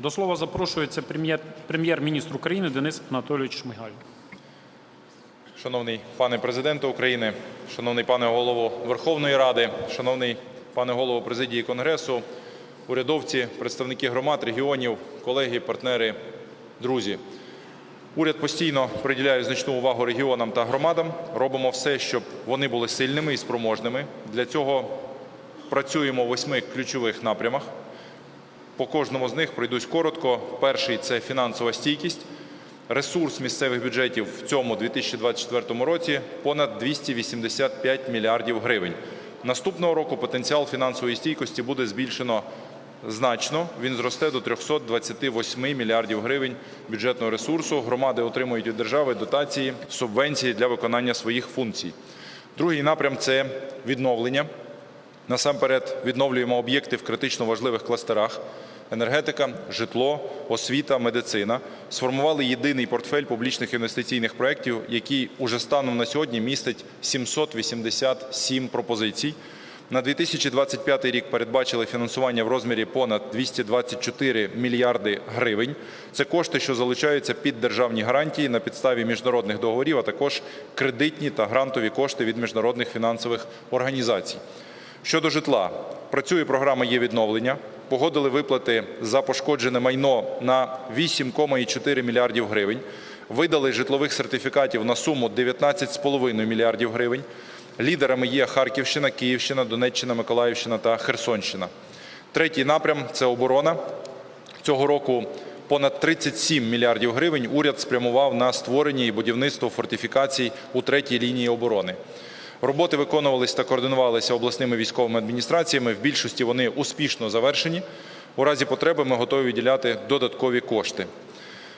До слова запрошується прем'єр- прем'єр-міністр України Денис Анатолійович Шмигаль. Шановний пане президенте України, шановний пане голово Верховної Ради, шановний пане голово президії Конгресу, урядовці, представники громад, регіонів, колеги, партнери, друзі. Уряд постійно приділяє значну увагу регіонам та громадам. Робимо все, щоб вони були сильними і спроможними. Для цього працюємо в восьми ключових напрямах. По кожному з них пройдусь коротко. Перший це фінансова стійкість. Ресурс місцевих бюджетів в цьому 2024 році понад 285 мільярдів гривень. Наступного року потенціал фінансової стійкості буде збільшено значно. Він зросте до 328 мільярдів гривень бюджетного ресурсу. Громади отримують від держави дотації, субвенції для виконання своїх функцій. Другий напрям це відновлення. Насамперед відновлюємо об'єкти в критично важливих кластерах: енергетика, житло, освіта, медицина. Сформували єдиний портфель публічних інвестиційних проєктів, який уже станом на сьогодні містить 787 пропозицій. На 2025 рік передбачили фінансування в розмірі понад 224 мільярди гривень. Це кошти, що залучаються під державні гарантії на підставі міжнародних договорів, а також кредитні та грантові кошти від міжнародних фінансових організацій. Щодо житла, працює програма є відновлення. Погодили виплати за пошкоджене майно на 8,4 мільярдів гривень. Видали житлових сертифікатів на суму 19,5 мільярдів гривень. Лідерами є Харківщина, Київщина, Донеччина, Миколаївщина та Херсонщина. Третій напрям це оборона. Цього року понад 37 мільярдів гривень уряд спрямував на створення і будівництво фортифікацій у третій лінії оборони. Роботи виконувалися та координувалися обласними військовими адміністраціями. В більшості вони успішно завершені. У разі потреби ми готові виділяти додаткові кошти.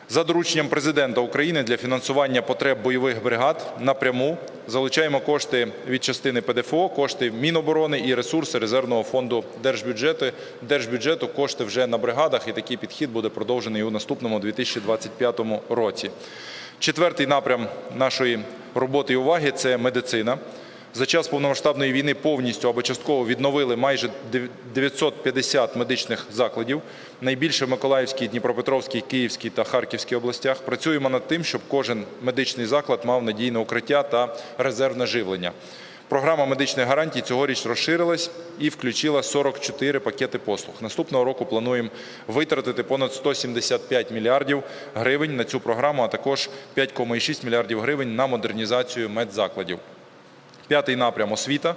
За дорученням президента України для фінансування потреб бойових бригад напряму залучаємо кошти від частини ПДФО, кошти Міноборони і ресурси резервного фонду держбюджету. Держбюджету кошти вже на бригадах, і такий підхід буде продовжений у наступному 2025 році. Четвертий напрям нашої роботи і уваги це медицина. За час повномасштабної війни повністю або частково відновили майже 950 медичних закладів. Найбільше в Миколаївській, Дніпропетровській, Київській та Харківській областях. Працюємо над тим, щоб кожен медичний заклад мав надійне укриття та резервне живлення. Програма медичних гарантій цьогоріч розширилась і включила 44 пакети послуг. Наступного року плануємо витратити понад 175 мільярдів гривень на цю програму, а також 5,6 мільярдів гривень на модернізацію медзакладів. П'ятий напрям освіта.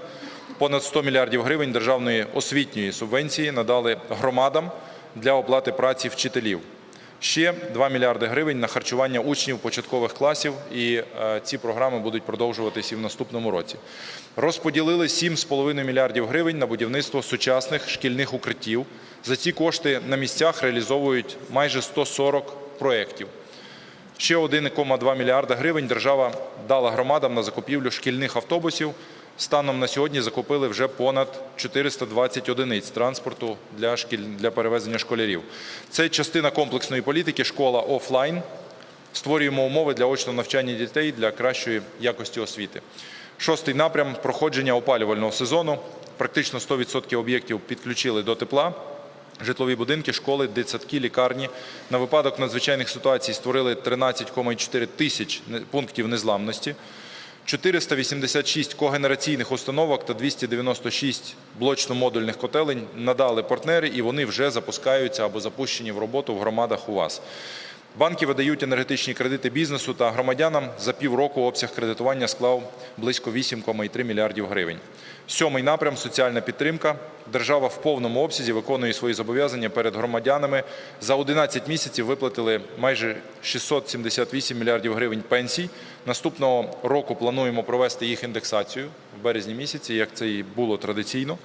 Понад 100 мільярдів гривень державної освітньої субвенції надали громадам для оплати праці вчителів. Ще 2 мільярди гривень на харчування учнів початкових класів, і е, ці програми будуть продовжуватися і в наступному році. Розподілили 7,5 мільярдів гривень на будівництво сучасних шкільних укриттів. За ці кошти на місцях реалізовують майже 140 проєктів. Ще 1,2 мільярда гривень держава дала громадам на закупівлю шкільних автобусів. Станом на сьогодні закупили вже понад 420 одиниць транспорту для шкіль для перевезення школярів. Це частина комплексної політики школа офлайн. Створюємо умови для очного навчання дітей для кращої якості освіти. Шостий напрям проходження опалювального сезону. Практично 100% об'єктів підключили до тепла. Житлові будинки, школи, дитсадки, лікарні. На випадок надзвичайних ситуацій створили 13,4 тисяч пунктів незламності. 486 когенераційних установок та 296 блочно-модульних котелень надали партнери, і вони вже запускаються або запущені в роботу в громадах у вас. Банки видають енергетичні кредити бізнесу та громадянам. За півроку обсяг кредитування склав близько 8,3 мільярдів гривень. Сьомий напрям соціальна підтримка. Держава в повному обсязі виконує свої зобов'язання перед громадянами. За 11 місяців виплатили майже 678 мільярдів гривень пенсій. Наступного року плануємо провести їх індексацію в березні місяці, як це і було традиційно.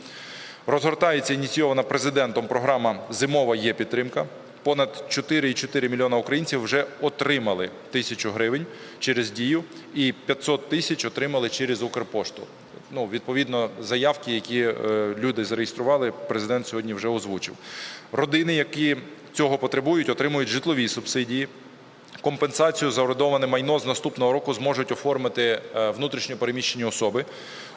Розгортається ініційована президентом програма Зимова є підтримка. Понад 4,4 мільйона українців вже отримали тисячу гривень через дію, і 500 тисяч отримали через Укрпошту. Ну, відповідно, заявки, які е, люди зареєстрували, президент сьогодні вже озвучив. Родини, які цього потребують, отримують житлові субсидії. Компенсацію за орендоване майно з наступного року зможуть оформити е, внутрішньо переміщені особи.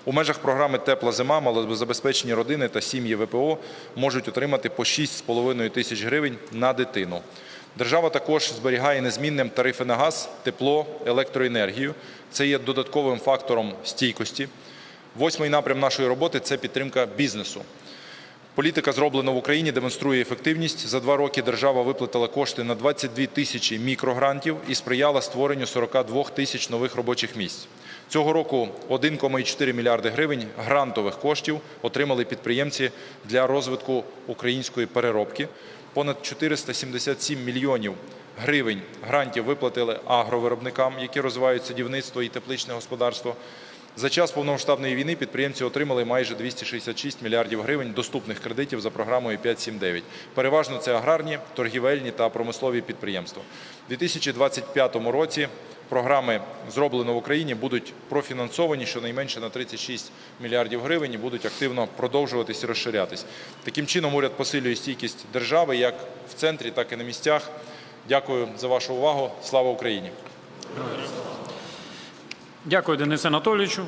У межах програми Тепла зима малозабезпечені родини та сім'ї ВПО можуть отримати по 6,5 тисяч гривень на дитину. Держава також зберігає незмінним тарифи на газ, тепло, електроенергію. Це є додатковим фактором стійкості. Восьмий напрям нашої роботи це підтримка бізнесу. Політика, зроблена в Україні, демонструє ефективність. За два роки держава виплатила кошти на 22 тисячі мікрогрантів і сприяла створенню 42 тисяч нових робочих місць. Цього року 1,4 мільярди гривень грантових коштів отримали підприємці для розвитку української переробки. Понад 477 мільйонів гривень грантів виплатили агровиробникам, які розвивають садівництво і тепличне господарство. За час повномасштабної війни підприємці отримали майже 266 мільярдів гривень доступних кредитів за програмою 5.7.9. Переважно це аграрні, торгівельні та промислові підприємства. У 2025 році програми «Зроблено в Україні» будуть профінансовані щонайменше на 36 мільярдів гривень і будуть активно продовжуватись і розширятись. Таким чином уряд посилює стійкість держави як в центрі, так і на місцях. Дякую за вашу увагу. Слава Україні! Дякую, Денисе Анатолійовичу.